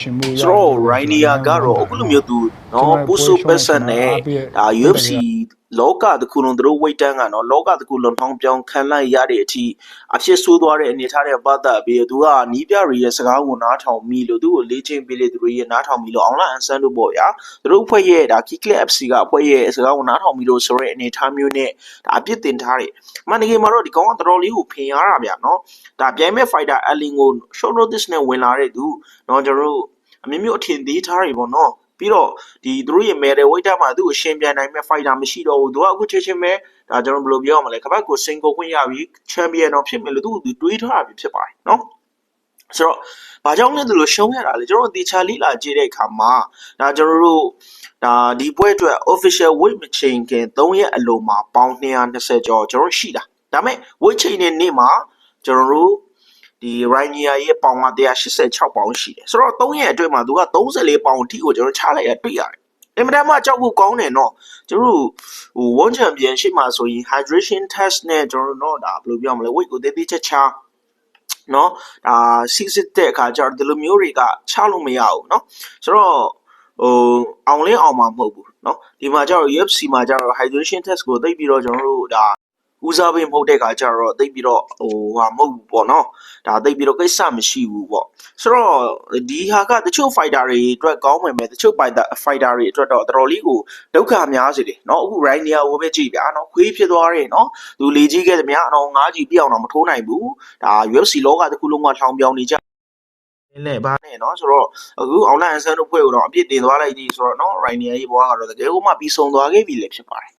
ရှင်မှုရဆိုတော့ Rainier ကတော့အခုလိုမျိုးသူနော်ပူဆိုပက်ဆန်နဲ့ဒါ UFC လောကတစ်ခုလုံးသူတို့ weight တန်းကနော်လောကတစ်ခုလုံးထောင်းပြောင်းခံလိုက်ရတဲ့အထိအဖြစ်ဆိုးသွားတဲ့အနေထားတဲ့ပတ်သက်ပြီးသူကနီးပြရီရဲ့စကားကိုနားထောင်မိလို့သူ့ကိုလေ့ကျင့်ပေးလေသူတို့ရဲ့နားထောင်မိလို့အောင်လာအန်ဆန်တို့ပေါ့ဗျာသူတို့အဖွဲ့ရဲ့ဒါ Kickle FC ကအဖွဲ့ရဲ့စကားကိုနားထောင်မိလို့ဆိုတဲ့အနေထားမျိုးနဲ့ဒါအပြစ်တင်ထားတယ်အမှန်တကယ်မှာတော့ဒီကောင်ကတော်တော်လေးကိုဖင်ရတာဗျာနော်ဒါပြိုင်မဲ့ fighter Allen ကို short notice နဲ့ဝင်လာတဲ့သူနော်ကျွန်တော်တို့အမျိုးမျိုးအထင်သေးထားတွေပေါ့နော် ပြီးတော့ဒီသူတို့ရဲ့ medal weight မှာသူ့ကိုရှင်ပြန်နိုင်မဲ့ fighter မရှိတော့ဘူးသူကအခုချက်ချင်းပဲဒါကျွန်တော်ဘယ်လိုပြောရမလဲကပတ်ကို single ခွင့်ရပြီး champion တော့ဖြစ်မယ်လို့သူကတွေးထားတာဖြစ်ပါတယ်နော်ဆိုတော့ဘာကြောင့်လဲသူလို့ရှုံးရတာလေကျွန်တော်တေချာလိလာကြည့်တဲ့အခါမှာဒါကျွန်တော်တို့ဒါဒီပွဲအတွက် official weight မချိန်ခင်3ရက်အလိုမှာပေါင်220ကျော်ကျွန်တော်ရှိတာဒါပေမဲ့ weight ချိန်တဲ့နေ့မှာကျွန်တော်တို့ ဒီ Rainier ရဲ့ပေါင်က186ပေါင်ရှိတယ်ဆိုတော့3ရက်အတွင်းမှာသူက34ပေါင်အထိကိုကျွန်တော်ချလိုက်ရတွေ့ရတယ်အင်မတန်မှကြောက်ဖို့ကောင်းတယ်နော်ကျွန်တော်တို့ဟို World Championship မှာဆိုရင် hydration test နဲ့ကျွန်တော်တို့တော့ဒါဘယ်လိုပြောမလဲ weight ကိုသေးသေးချာချာနော်ဒါစစ်စစ်တဲ့အခါကျတော့ဒီလိုမျိုးတွေကချလို့မရဘူးနော်ဆိုတော့ဟိုအောင်လင်းအောင်မှာမဟုတ်ဘူးနော်ဒီမှာကျတော့ UFC မှာကျတော့ hydration test ကိုသိပ်ပြီးတော့ကျွန်တော်တို့ဒါ ဦးစားပေးမဟုတ်တဲ့ခါကျတော့သိပ်ပြီးတော့ဟိုဟာမဟုတ်ဘူးပေါ့နော်ဒါသိပ်ပြီးတော့ကိစ္စမရှိဘူးပေါ့ဆိုတော့ဒီဟာကတချို့ fighter တွေအတွက်ကောင်းမယ်မဲ့တချို့ fighter fighter တွေအတွက်တော့တော်တော်လေးကိုဒုက္ခများစေတယ်เนาะအခု Rainier ကိုပဲကြည့်ဗျာเนาะခွေးဖြစ်သွားတယ်เนาะသူလေကြီးခဲ့တယ်များအတော့၅ကြီးပြအောင်တော့မထိုးနိုင်ဘူးဒါ UFC လောကတစ်ခုလုံးကထောင်ပြောင်နေကြလဲဘာနဲ့เนาะဆိုတော့အခုအောင်လန်အန်ဆန်တို့ဖွဲ့ကိုတော့အပြစ်တင်သွားလိုက်ပြီဆိုတော့เนาะ Rainier ရဲ့ဘဝကတော့တကယ်ကိုမှပြီးဆုံးသွားခဲ့ပြီလေဖြစ်ပါတယ်